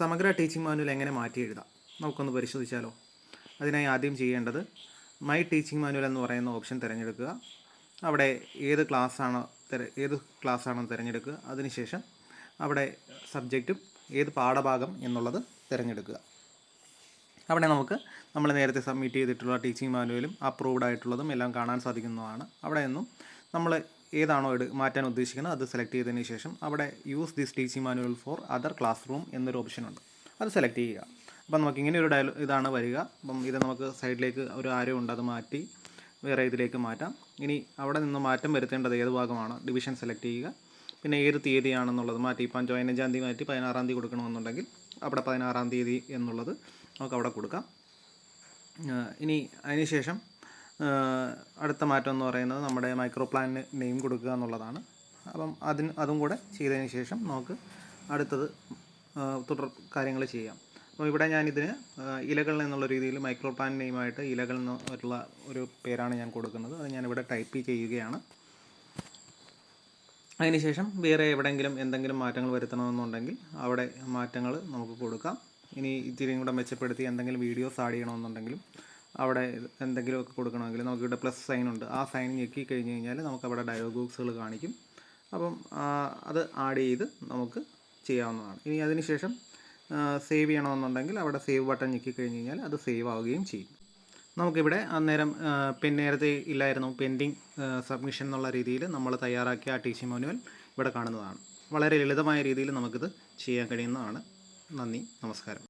സമഗ്ര teaching manual എങ്ങനെ മാറ്റി എഴുതാം? നമുക്കൊന്ന് പരിശോധിച്ചാലോ? അതിനായി ആദ്യം ചെയ്യേണ്ടത് മൈ ടീച്ചിങ് മാനുവൽ എന്ന് പറയുന്ന ഓപ്ഷൻ തിരഞ്ഞെടുക്കുക. അവിടെ ഏത് ക്ലാസ്സാണോ തിര ഏത് ക്ലാസ്സാണോ തിരഞ്ഞെടുക്കുക. അതിനുശേഷം അവിടെ സബ്ജക്റ്റും ഏത് പാഠഭാഗം എന്നുള്ളത് തിരഞ്ഞെടുക്കുക. അവിടെ നമുക്ക് നമ്മൾ നേരത്തെ സബ്മിറ്റ് ചെയ്തിട്ടുള്ള ടീച്ചിങ് മാനുവലും അപ്രൂവ്ഡ് ആയിട്ടുള്ളതും എല്ലാം കാണാൻ സാധിക്കുന്നതാണ്. അവിടെ നിന്നും നമ്മൾ ഏതാണോ എടു മാറ്റാൻ ഉദ്ദേശിക്കുന്നത് അത് സെലക്ട് ചെയ്തതിന് ശേഷം അവിടെ use this teaching manual for other class room എന്നൊരു ഓപ്ഷൻ ഉണ്ട്. അത് സെലക്ട് ചെയ്യുക. അപ്പം നമുക്ക് ഇങ്ങനെ ഒരു ഡയലോ ഇതാണ് വരിക. അപ്പം ഇത് നമുക്ക് സൈഡിലേക്ക് ഒരു ആരോ ഉണ്ട് അത് മാറ്റി വേറെ ഇതിലേക്ക് മാറ്റാം. ഇനി അവിടെ നിന്ന് മാറ്റം വരുത്തേണ്ടത് ഏത് ഭാഗമാണ്? ഡിവിഷൻ സെലക്ട് ചെയ്യുക. പിന്നെ ഏത് തീയതിയാണെന്നുള്ളത് മാറ്റി. ഇപ്പം പതിനഞ്ചാം തീയതി മാറ്റി പതിനാറാം തീയതി കൊടുക്കണമെന്നുണ്ടെങ്കിൽ അവിടെ പതിനാറാം തീയതി എന്നുള്ളത് നമുക്ക് അവിടെ കൊടുക്കാം. ഇനി അതിനുശേഷം അടുത്ത മാറ്റം എന്ന് പറയുന്നത് നമ്മുടെ മൈക്രോ പ്ലാനിന് നെയിം കൊടുക്കുക എന്നുള്ളതാണ്. അപ്പം അതിന് അതും കൂടെ ചെയ്തതിന് ശേഷം നമുക്ക് അടുത്തത് തുടർ കാര്യങ്ങൾ ചെയ്യാം. അപ്പോൾ ഇവിടെ ഞാനിതിന് ഇലകൾ എന്നുള്ള രീതിയിൽ മൈക്രോ പ്ലാൻ നെയിമായിട്ട് ഇലകൾ എന്നുള്ള ഒരു പേരാണ് ഞാൻ കൊടുക്കുന്നത്. അത് ഞാനിവിടെ ടൈപ്പ് ചെയ്യുകയാണ്. അതിനുശേഷം വേറെ എവിടെയെങ്കിലും എന്തെങ്കിലും മാറ്റങ്ങൾ വരുത്തണമെന്നുണ്ടെങ്കിൽ അവിടെ മാറ്റങ്ങൾ നമുക്ക് കൊടുക്കാം. ഇനി ഇത്തിരിയും കൂടെ മെച്ചപ്പെടുത്തി എന്തെങ്കിലും വീഡിയോസ് ആഡ് ചെയ്യണമെന്നുണ്ടെങ്കിലും അവിടെ എന്തെങ്കിലുമൊക്കെ കൊടുക്കണമെങ്കിൽ നമുക്ക് ഇവിടെ പ്ലസ് സൈൻ ഉണ്ട്. ആ സൈൻ ഞെക്കി കഴിഞ്ഞ് കഴിഞ്ഞാൽ നമുക്ക് അവിടെ ഡയലോഗ് ബോക്സുകൾ കാണിക്കും. അപ്പം അത് ആഡ് ചെയ്ത് നമുക്ക് ചെയ്യാവുന്നതാണ്. ഇനി അതിനുശേഷം സേവ് ചെയ്യണമെന്നുണ്ടെങ്കിൽ അവിടെ സേവ് ബട്ടൺ ഞെക്കി കഴിഞ്ഞ് കഴിഞ്ഞാൽ അത് സേവ് ആവുകയും ചെയ്യും. നമുക്കിവിടെ അന്നേരം പെൻ നേരത്തെ ഇല്ലായിരുന്നു. പെൻഡിങ് സബ്മിഷൻ എന്നുള്ള രീതിയിൽ നമ്മൾ തയ്യാറാക്കിയ ആ ടി സി മാനുവൽ ഇവിടെ കാണുന്നതാണ്. വളരെ ലളിതമായ രീതിയിൽ നമുക്കിത് ചെയ്യാൻ കഴിയുന്നതാണ്. നന്ദി. നമസ്കാരം.